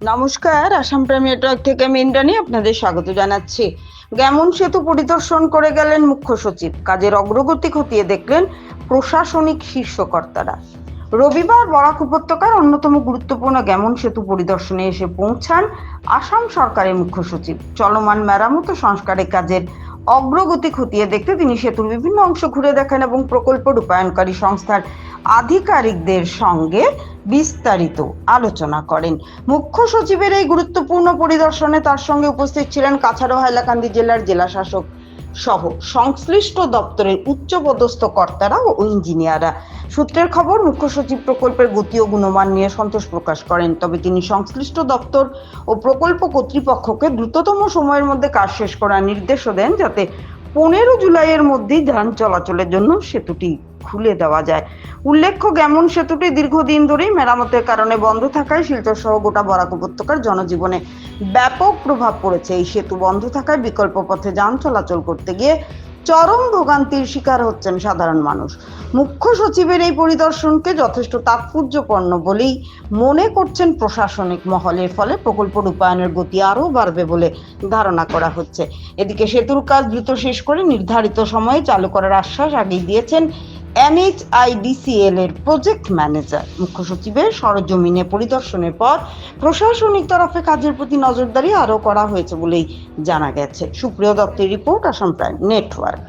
নমস্কার, আসাম প্রেমিয়ার টক থেকে আমি ইন্দ্রাণী আপনাদের স্বাগত জানাচ্ছি। গ্যামন সেতু পরিদর্শন করে গেলেন মুখ্য সচিব। কাজের অগ্রগতি খতিয়ে দেখলেন প্রশাসনিক শীর্ষকর্তারা। রবিবার বরাক উপত্যকার অন্যতম গুরুত্বপূর্ণ গ্যামন সেতু পরিদর্শনে এসে পৌঁছান আসাম সরকারের মুখ্য সচিব। চলমান মেরামত সংস্কারের কাজের অগ্রগতি খতিয়ে দেখতে তিনি সেতুর বিভিন্ন অংশ ঘুরে দেখেন এবং প্রকল্প রূপায়ণকারী সংস্থার আধিকারিকদের সঙ্গে বিস্তারিত আলোচনা করেন। মুখ্য সচিবের এই গুরুত্বপূর্ণ পরিদর্শনে তার সঙ্গে উপস্থিত ছিলেন কাছাড়ো হাইলাকান্দি জেলার জেলা শাসক সহ সংশ্লিষ্ট দপ্তরের উচ্চপদস্থ কর্তারা ও ইঞ্জিনিয়াররা। সূত্রের খবর, মুখ্য সচিব প্রকল্পের গতি ও গুণমান নিয়ে সন্তোষ প্রকাশ করেন, তবে তিনি সংশ্লিষ্ট দপ্তর ও প্রকল্প কর্তৃপক্ষকে দ্রুততম সময়ের মধ্যে কাজ শেষ করার নির্দেশও দেন যাতে পনেরো জুলাইয়ের মধ্যেই যান চলাচলের জন্য সেতুটি খুলে দেওয়া যায়। উল্লেখ্য, গ্যামন সেতুটি দীর্ঘদিন ধরেই মেরামতের কারণে বন্ধ থাকায় শিলচর সহ গোটা বরাক উপত্যকার জনজীবনে ব্যাপক প্রভাব পড়েছে। এই সেতু বন্ধ থাকায় বিকল্প পথে যান চলাচল করতে গিয়ে চরম ভোগান্তির শিকার হচ্ছেন সাধারণ মানুষ। মুখ্য সচিবের এই পরিদর্শনকে যথেষ্ট তাৎপর্যপূর্ণ বলেই মনে করছেন প্রশাসনিক মহলের ফলে প্রকল্প রূপায়ণের গতি আরও বাড়বে বলে ধারণা করা হচ্ছে। এদিকে সেতুর কাজ দ্রুত শেষ করে নির্ধারিত সময়ে চালু করার আশ্বাস আগেই দিয়েছেন এনএইচআইডিসিএল এর প্রজেক্ট ম্যানেজার, মুখ্য সচিবের সরজমিনে পরিদর্শনের পর প্রশাসনিক তরফে কাজের প্রতি নজরদারি আরও করা হয়েছে বলেই জানা গেছে। সুপ্রিয় দত্তের রিপোর্ট, আসাম প্রাইম নেটওয়ার্ক।